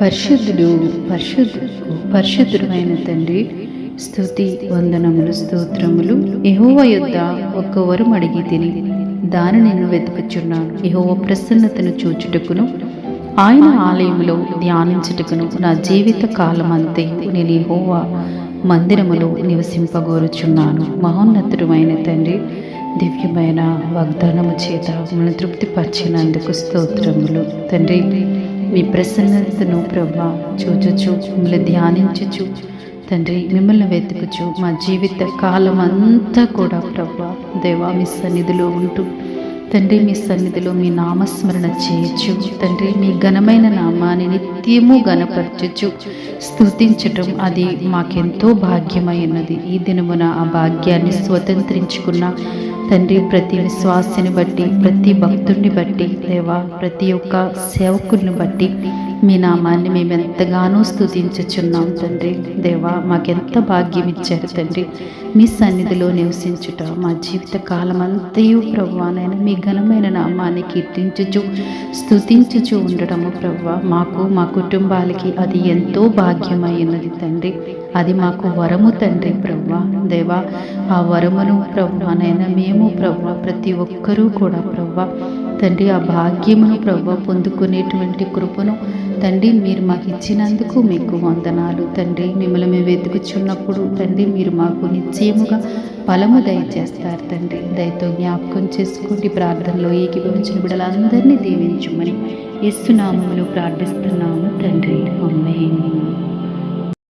పరిశుద్ధుడు పరిశుద్ధు పరిశుద్ధుడు అయిన తండ్రి స్థుతి వందనములు స్తోత్రములు యెహోవా యొద్ద ఒక్క వరం అడిగి తిని దాని నేను వెతుకుచున్నాను. యెహోవా ప్రసన్నతను చూచుటకును ఆయన ఆలయములో ధ్యానించుటకును నా జీవిత కాలం అంతే నేను యెహోవా మందిరములో నివసింపగోరుచున్నాను. మహోన్నతుడమైన తండ్రి దివ్యమైన వాగ్దానము చేత మిమ్మల్ని తృప్తిపరిచినందుకు స్తోత్రములు. తండ్రి మీ ప్రసన్నతను ప్రభా చూచుచు మిమ్మల్ని ధ్యానించుచు. తండ్రి మిమ్మల్ని వెతుకుచు. మా జీవిత కాలం అంతా కూడా ప్రభా దేవా మీ సన్నిధిలో ఉంటూ. తండ్రి మీ సన్నిధిలో మీ నామస్మరణ చేయొచ్చు తండ్రి మీ ఘనమైన నామాన్ని నిత్యము ఘనపరచచ్చు స్థుతించటం అది మాకెంతో భాగ్యమైనది ఈ దినమున ఆ భాగ్యాన్ని స్వతంత్రించుకున్న తండ్రి ప్రతి విశ్వాసిని బట్టి ప్రతి భక్తుడిని బట్టి దేవా ప్రతి ఒక్క సేవకుని బట్టి మీ నామాన్ని మేము ఎంతగానో స్థుతించుచున్నాం తండ్రి. దేవా మాకెంత భాగ్యం ఇచ్చారు తండ్రి. మీ సన్నిధిలో నివసించుట మా జీవిత కాలం అంతయు ప్రభువానైనా మీ ఘనమైన నామాన్ని కీర్తించుచు స్థుతించుచు ఉండటము ప్రభు మాకు మా కుటుంబాలకి అది ఎంతో భాగ్యమైనది తండ్రి. అది మాకు వరము తండ్రి ప్రభు దేవా ఆ వరమును ప్రభువానైనా మేము ప్రభు ప్రతి ఒక్కరూ కూడా ప్రభు. తండ్రి ఆ భాగ్యమును ప్రభు పొందుకునేటువంటి కృపను తండ్రి మీరు మాకు ఇచ్చినందుకు మీకు వందనాలు. తండ్రి మిమ్మల్ని మేము వెతుకుచున్నప్పుడు తండ్రి మీరు మాకు నిశ్చయముగా ఫలము దయచేస్తారు తండ్రి. దయతో జ్ఞాపకం చేసుకోండి ప్రార్థనలో ఏకీభవించిన బిడ్డలందరినీ దీవించమని ఇస్తున్నాము ప్రార్థిస్తున్నాము తండ్రి. అమ్మే